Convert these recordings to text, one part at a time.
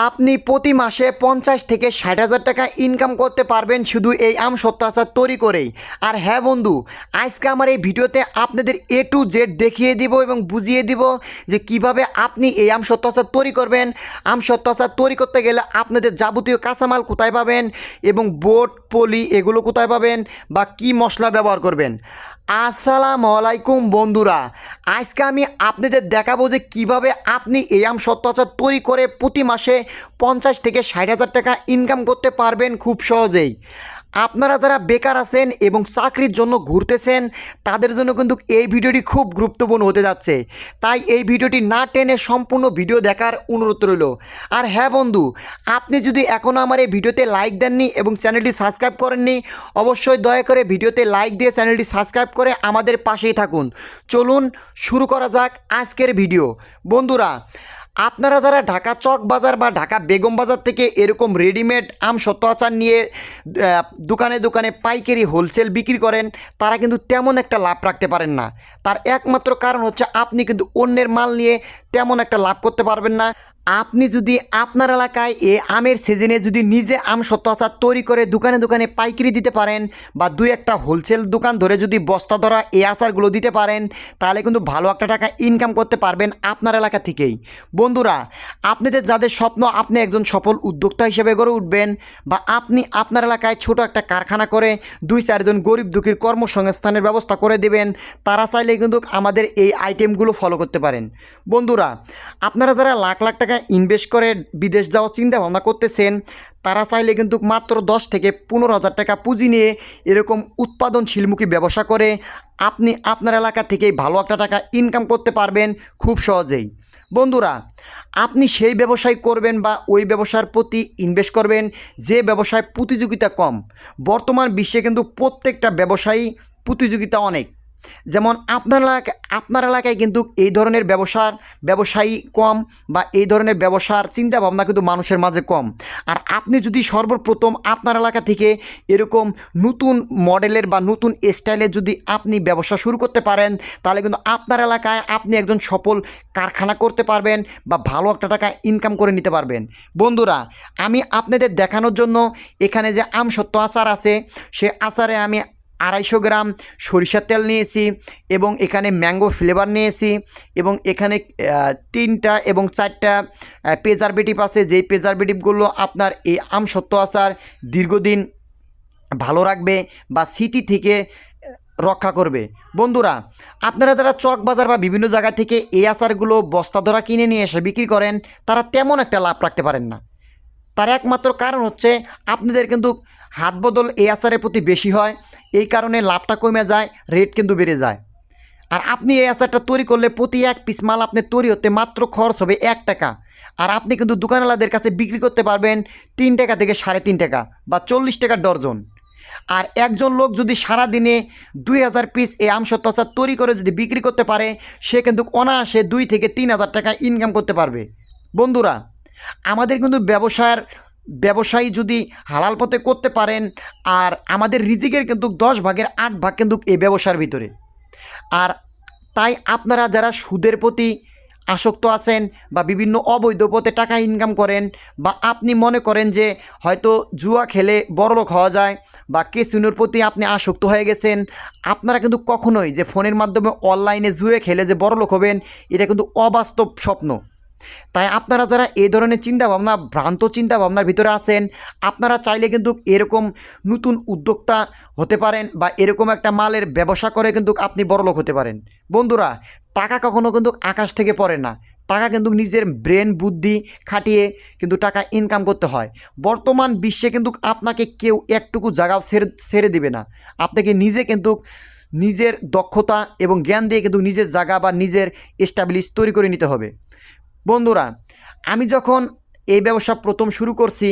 আপনি প্রতি মাসে পঞ্চাশ থেকে ষাট হাজার টাকা ইনকাম করতে পারবেন শুধু এই আম সত্য আচার তৈরি করেই। আর হ্যাঁ বন্ধু, আজকে আমার এই ভিডিওতে আপনাদের এ টু জেড দেখিয়ে দিব এবং বুঝিয়ে দিব যে কীভাবে আপনি এই আম সত্য আচার তৈরি করবেন। আম সত্য আচার তৈরি করতে গেলে আপনাদের যাবতীয় কাঁচামাল কোথায় পাবেন এবং বোট, পলি এগুলো কোথায় পাবেন বা কি মশলা ব্যবহার করবেন। আসসালামু আলাইকুম বন্ধুরা, আজকে আমি আপনাদের দেখাবো যে কীভাবে আপনি এই আম সত্য আচার তৈরি করে প্রতি মাসে পঞ্চাশ থেকে ষাট হাজার টাকা ইনকাম করতে পারবেন খুব সহজেই। আপনারা যারা বেকার আছেন এবং চাকরির জন্য ঘুরতেছেন, তাদের জন্য কিন্তু এই ভিডিওটি খুব গুরুত্বপূর্ণ হতে যাচ্ছে। তাই এই ভিডিওটি না টেনে সম্পূর্ণ ভিডিও দেখার অনুরোধ রইল। আর হ্যাঁ বন্ধু, আপনি যদি এখনও আমার এই ভিডিওতে লাইক দেননি এবং চ্যানেলটি সাবস্ক্রাইব করেননি, অবশ্যই দয়া করে ভিডিওতে লাইক দিয়ে চ্যানেলটি সাবস্ক্রাইব করে আমাদের পাশেই থাকুন। চলুন, শুরু করা যাক আজকের ভিডিও। বন্ধুরা আপনারা যারা ঢাকা চক বাজার বা ঢাকা বেগম বাজার থেকে এরকম রেডিমেড আম সত্য আচার নিয়ে দোকানে দোকানে পাইকারি হোলসেল বিক্রি করেন, তারা কিন্তু তেমন একটা লাভ রাখতে পারেন না। তার একমাত্র কারণ হচ্ছে আপনি কিন্তু অন্যের মাল নিয়ে তেমন একটা লাভ করতে পারবেন না। আপনি যদি আপনার এলাকায় এ আমের সিজনে যদি নিজে আম সত্য আচার তৈরি করে দোকানে দোকানে পাইকারি দিতে পারেন বা দুই একটা হোলসেল দোকান ধরে যদি বস্তা ধরা এই আচারগুলো দিতে পারেন, তাহলে কিন্তু ভালো একটা টাকা ইনকাম করতে পারবেন আপনার এলাকা থেকেই। বন্ধুরা, আপনাদের যাদের স্বপ্ন আপনি একজন সফল উদ্যোক্তা হিসেবে গড়ে উঠবেন বা আপনি আপনার এলাকায় ছোট একটা কারখানা করে দুই চারজন গরিব দুঃখীর কর্মসংস্থানের ব্যবস্থা করে দেবেন, তারা চাইলে কিন্তু আমাদের এই আইটেমগুলো ফলো করতে পারেন। বন্ধুরা, আপনারা যারা লাখ লাখ টাকা ইনভেস্ট করে বিদেশ যাওয়ার চিন্তা ভাবনা করতেছেন, তারা চাইলে কিন্তু মাত্র দশ থেকে পনেরো হাজার টাকা পুঁজি নিয়ে এরকম উৎপাদনশীলমুখী ব্যবসা করে আপনি আপনার এলাকা থেকেই ভালো একটা টাকা ইনকাম করতে পারবেন খুব সহজেই। বন্ধুরা, আপনি সেই ব্যবসায় করবেন বা ওই ব্যবসার প্রতি ইনভেস্ট করবেন, যে ব্যবসায় প্রতিযোগিতা কম। বর্তমান বিশ্বে কিন্তু প্রত্যেকটা ব্যবসায়ী প্রতিযোগিতা অনেক। যেমন আপনার এলাকা আপনার এলাকায় কিন্তু এই ধরনের ব্যবসার ব্যবসায়ী কম বা এই ধরনের ব্যবসার চিন্তা ভাবনা কিন্তু মানুষের মাঝে কম। আর আপনি যদি সর্বপ্রথম আপনার এলাকা থেকে এরকম নতুন মডেলের বা নতুন স্টাইলের যদি আপনি ব্যবসা শুরু করতে পারেন, তাহলে কিন্তু আপনার এলাকায় আপনি একজন সফল কারখানা করতে পারবেন বা ভালো একটা টাকা ইনকাম করে নিতে পারবেন। বন্ধুরা, আমি আপনাদের দেখানোর জন্য এখানে যে আম সত্য আচার আছে, সে আচারে আমি আড়াইশো গ্রাম সরিষার তেল নিয়েছি এবং এখানে ম্যাঙ্গো ফ্লেভার নিয়েছি এবং এখানে তিনটা এবং চারটা প্রেজারভেটিভ আছে। যেই প্রেজারভেটিভগুলো আপনার এই আম সত্য আচার দীর্ঘদিন ভালো রাখবে বা স্মৃতি থেকে রক্ষা করবে। বন্ধুরা, আপনারা যারা চক বাজার বা বিভিন্ন জায়গা থেকে এই আচারগুলো বস্তা ধরা কিনে নিয়ে এসে বিক্রি করেন, তারা তেমন একটা লাভ রাখতে পারেন না। তার একমাত্র কারণ হচ্ছে, আপনাদের কিন্তু হাত বদল এই আচারের প্রতি বেশি হয়, এই কারণে লাভটা কমে যায় রেট কিন্তু বেড়ে যায়। আর আপনি এই আচারটা তৈরি করলে প্রতি এক পিস মাল আপনি তৈরি হতে মাত্র খরচ হবে এক টাকা। আর আপনি কিন্তু দোকানওয়ালাদের কাছে বিক্রি করতে পারবেন তিন টাকা থেকে সাড়ে তিন টাকা বা চল্লিশ টাকা ডর্জন। আর একজন লোক যদি সারা দিনে দুই হাজার পিস এই আমসত্ব তৈরি করে যদি বিক্রি করতে পারে, সে কিন্তু অনায়াসে দুই থেকে তিন হাজার টাকা ইনকাম করতে পারবে। বন্ধুরা, আমাদের কিন্তু ব্যবসার ব্যবসায়ী যদি হালাল পথে করতে পারেন, আর আমাদের রিজিকের কিন্তু দশ ভাগের আট ভাগ কিন্তু এই ব্যবসার ভিতরে। আর তাই আপনারা যারা সুদের প্রতি আসক্ত আছেন বা বিভিন্ন অবৈধ পথে টাকা ইনকাম করেন, বা আপনি মনে করেন যে হয়তো জুয়া খেলে বড়লোক হওয়া যায়, বা কেসিনোর প্রতি আপনি আসক্ত হয়ে গেছেন, আপনারা কিন্তু কখনোই যে ফোনের মাধ্যমে অনলাইনে জুয়ে খেলে যে বড়লোক হবেন, এটা কিন্তু অবাস্তব স্বপ্ন। তাই আপনারা যারা এই ধরনের চিন্তাভাবনা, ভ্রান্ত চিন্তাভাবনার ভিতরে আছেন, আপনারা চাইলে কিন্তু এরকম নতুন উদ্যোক্তা হতে পারেন বা এরকম একটা মালের ব্যবসা করে কিন্তু আপনি বড়লোক হতে পারেন। বন্ধুরা, টাকা কখনো কিন্তু আকাশ থেকে পড়ে না। টাকা কিন্তু নিজের ব্রেন বুদ্ধি খাটিয়ে কিন্তু টাকা ইনকাম করতে হয়। বর্তমান বিশ্বে কিন্তু আপনাকে কেউ একটুকু জায়গা ছেড়ে ছেড়ে দিবে না। আপনাকে নিজে কিন্তু নিজের দক্ষতা এবং জ্ঞান দিয়ে কিন্তু নিজের জায়গা বা নিজের এস্টাবলিশ তৈরি করে নিতে হবে। বন্ধুরা, আমি যখন এই ব্যবসা প্রথম শুরু করছি,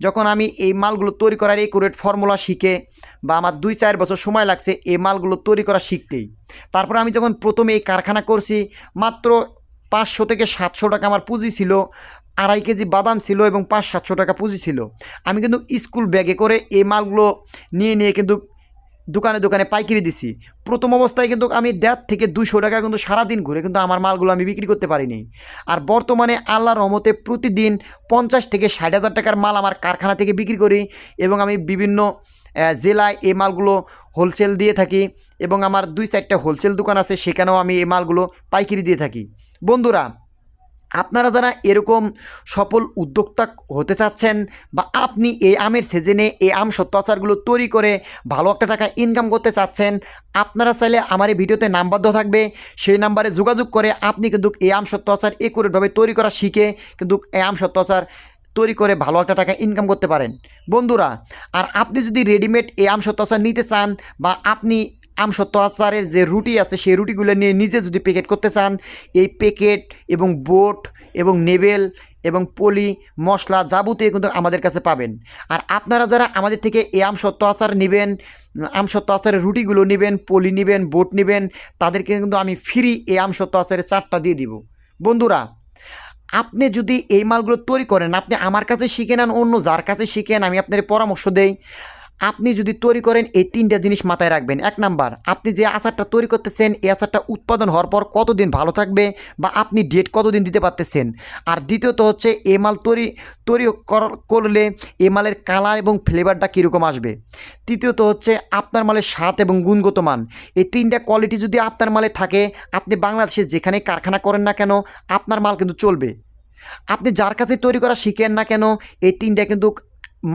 যখন আমি এই মালগুলো তৈরি করার এই কুরেট ফর্মুলা শিখে বা আমার দুই চার বছর সময় লাগছে এই মালগুলো তৈরি করা শিখতেই, তারপর আমি যখন প্রথমে এই কারখানা করছি, মাত্র পাঁচশো থেকে সাতশো টাকা আমার পুঁজি ছিল, আড়াই কেজি বাদাম ছিল এবং পাঁচ সাতশো টাকা পুঁজি ছিল। আমি কিন্তু স্কুল ব্যাগে করে এই মালগুলো নিয়ে নিয়ে কিন্তু দোকানে দোকানে পাইকারি দিছি। প্রথম অবস্থায় কিন্তু আমি দেড় থেকে দুশো টাকা কিন্তু সারাদিন ঘুরে কিন্তু আমার মালগুলো আমি বিক্রি করতে পারিনি। আর বর্তমানে আল্লাহর রহমতে প্রতিদিন পঞ্চাশ থেকে ষাট হাজার টাকার মাল আমার কারখানা থেকে বিক্রি করি এবং আমি বিভিন্ন জেলায় এই মালগুলো হোলসেল দিয়ে থাকি এবং আমার দুই চারটা হোলসেল দোকান আছে, সেখানেও আমি এই মালগুলো পাইকারি দিয়ে থাকি। বন্ধুরা আপনারা যারা এরকম সফল উদ্যোক্তা হতে চাচ্ছেন বা আপনি এই আমের সিজনে এই আম সত্যাচারগুলো তৈরি করে ভালো একটা টাকা ইনকাম করতে চাচ্ছেন, আপনারা চাইলে আমার এই ভিডিওতে নাম্বার থাকবে। সেই নাম্বারে যোগাযোগ করে আপনি কিন্তু এই আম সত্য আচার একুরেটভাবে তৈরি করা শিখে কিন্তু এই আম সত্যাচার তৈরি করে ভালো একটা টাকা ইনকাম করতে পারেন। বন্ধুরা, আর আপনি যদি রেডিমেড এই আম সত্য আচার নিতে চান বা আপনি আম সত্য আচারের যে রুটি আছে, সেই রুটিগুলো নিয়ে নিজে যদি প্যাকেট করতে চান, এই প্যাকেট এবং বোট এবং নেবেল এবং পলি, মশলা যাবতীয় কিন্তু আমাদের কাছে পাবেন। আর আপনারা যারা আমাদের থেকে এই সত্য আচার নেবেন আম সত্য আচারের রুটিগুলো নেবেন, পলি নেবেন বোট নেবেন, তাদেরকে কিন্তু আমি ফ্রি এই আম সত্য আচারের চারটা দিয়ে দিব। বন্ধুরা, আপনি যদি এই মালগুলো তৈরি করেন, আপনি আমার কাছে শিখে নেন, অন্য যার কাছে শিখেন আমি আপনার পরামর্শ দেই। আপনি যদি তৈরি করেন এই তিনটা জিনিস মাথায় রাখবেন। এক নাম্বার, আপনি যে আচারটা তৈরি করতেছেন, এই আচারটা উৎপাদন হওয়ার পর কতদিন ভালো থাকবে বা আপনি ডেট কতদিন দিতে পারতেছেন? আর দ্বিতীয়ত হচ্ছে এ মাল তৈরি তৈরি কর- করলে এ মালের কালার এবং ফ্লেভারটা কীরকম আসবে? তৃতীয়ত হচ্ছে, আপনার মালের স্বাদ এবং গুণগত মান। এই তিনটা কোয়ালিটি যদি আপনার মালে থাকে, আপনি বাংলাদেশে যেখানে কারখানা করেন না কেন, আপনার মাল কিন্তু চলবে। আপনি যার কাছে তৈরি করা শিখেন না কেন, এই তিনটা কিন্তু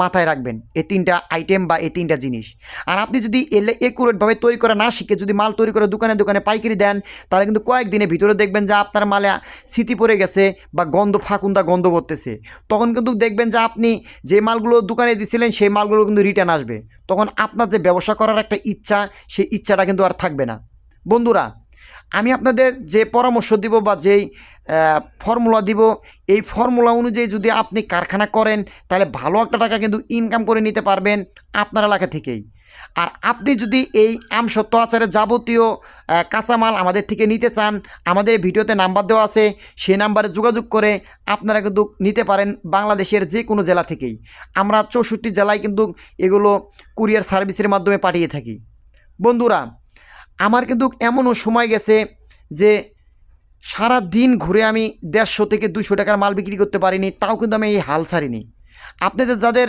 মাথায় রাখবেন এই তিনটা আইটেম বা এই তিনটা জিনিস। আর আপনি যদি এলে একুরেটভাবে তৈরি করা না শিখে যদি মাল তৈরি করে দোকানে দোকানে পাইকারি দেন, তাহলে কিন্তু কয়েকদিনের ভিতরে দেখবেন যে আপনার মালে স্মৃতি পড়ে গেছে বা গন্ধ, ফাকুন্দা গন্ধ করতেছে। তখন কিন্তু দেখবেন যে আপনি যে মালগুলো দোকানে দিয়েছিলেন সেই মালগুলো কিন্তু রিটার্ন আসবে। তখন আপনার যে ব্যবসা করার একটা ইচ্ছা, সেই ইচ্ছাটা কিন্তু আর থাকবে না। বন্ধুরা আমি আপনাদের যে পরামর্শ দিব বা যেই ফর্মুলা দিব, এই ফর্মুলা অনুযায়ী যদি আপনি কারখানা করেন, তাহলে ভালো একটা টাকা কিন্তু ইনকাম করে নিতে পারবেন আপনার এলাকা থেকেই। আর আপনি যদি এই আম সত্য আচারের যাবতীয় কাঁচামাল আমাদের থেকে নিতে চান, আমাদের ভিডিওতে নাম্বার দেওয়া আছে, সেই নাম্বারে যোগাযোগ করে আপনারা কিন্তু নিতে পারেন বাংলাদেশের যে কোনো জেলা থেকেই। আমরা চৌষট্টি জেলায় কিন্তু এগুলো কুরিয়ার সার্ভিসের মাধ্যমে পাঠিয়ে থাকি। বন্ধুরা আমার কিন্তু এমনও সময় গেছে যে সারা দিন ঘুরে আমি দেড়শো থেকে দুশো টাকার মাল বিক্রি করতে পারিনি, তাও কিন্তু আমি এই হাল ছাড়িনি। আপনাদের যাদের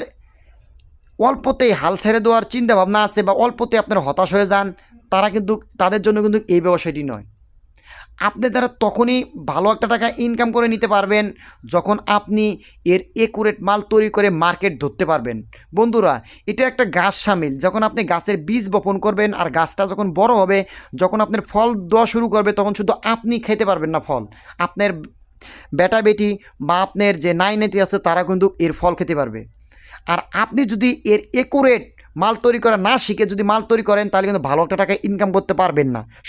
অল্পতেই হাল ছেড়ে দেওয়ার চিন্তাভাবনা আছে বা অল্পতে আপনারা হতাশ হয়ে যান, তারা কিন্তু, তাদের জন্য কিন্তু এই ব্যবসায়টি নয়। আপনি যারা তখনই ভালো একটা টাকা ইনকাম করে নিতে পারবেন, যখন আপনি এর একুরেট মাল তৈরি করে মার্কেট ধরতে পারবেন। বন্ধুরা, এটা একটা গাছ সামিল। যখন আপনি গাছের বীজ বপন করবেন আর গাছটা যখন বড় হবে, যখন আপনার ফল দেওয়া শুরু করবে, তখন শুধু আপনি খেতে পারবেন না ফল। আপনার বেটা বেটি বা আপনার যে নাইনেতি আছে, তারা কিন্তু এর ফল খেতে পারবে। আর আপনি যদি এর একুরেট মাল তৈরি করা না শিখে যদি মাল তৈরি করেন, তাহলে কিন্তু ভালো একটা টাকা ইনকাম করতে পারবেন না।